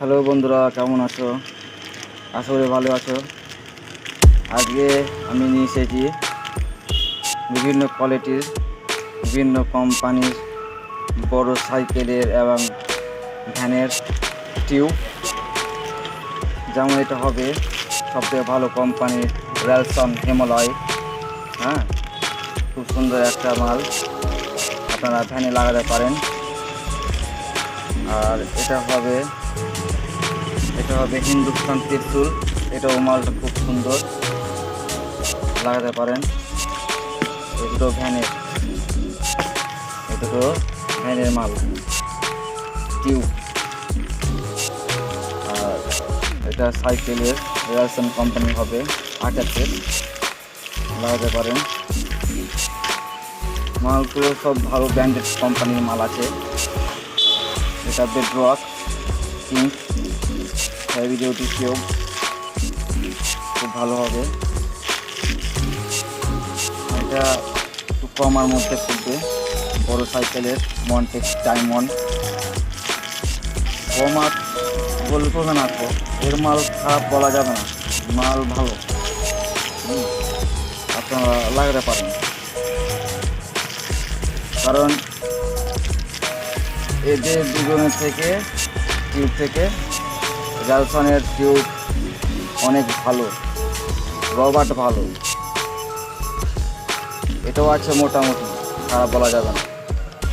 Hello বন্ধুরা, কেমন আছো? আশা করি ভালো আছো। আজকে আমি নিয়ে এসেছি বিভিন্ন কোয়ালিটির বিভিন্ন কোম্পানির বড় সাইকেলের এবং ভ্যানের টিউব যেমন এটা হবে সবথেকে ভালো কোম্পানির রেলসন হিমালয় হ্যাঁ খুব সুন্দর একটা মাল। আপনারা ভ্যানে লাগাতে পারেন। আর এটা হবে হবে হিন্দুস্তান ত্রিশুল। এটাও মালটা খুব সুন্দর। লাগাতে পারেন। দুটো ভ্যানের। এই দুটো ভ্যানের মাল। টিউব। আর এটা সাইকেলের রেলসন কোম্পানি হবে আটাশের লাগাতে পারেন। মালগুলো সব ভালো ব্র্যান্ডেড কোম্পানির মাল আছে। এটা Bedrock King heavy duty tube খুব ভালো হবে। এটা একটু কমার মধ্যে পড়বে বড় সাইকেলের মনটেক্স ডায়মন্ড। কমার বলতে হবে না তো, এর মাল খারাপ বলা যাবে না। মাল ভালো। আপনারা লাগাতে পারেন। কারণ এদের দুজনের থেকে টিউব থেকে র্যালসনের টিউব অনেক ভালো, রবার্ট ভালো। এটাও আছে মোটামুটি খারাপ বলা যাবে না।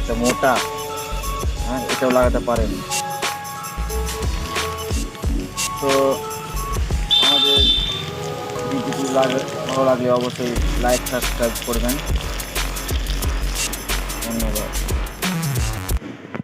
এটা মোটা হ্যাঁ এটাও লাগাতে পারেন। তো আমাদের ভিডিওটি লাগে ভালো লাগলে অবশ্যই লাইক সাবস্ক্রাইব করবেন।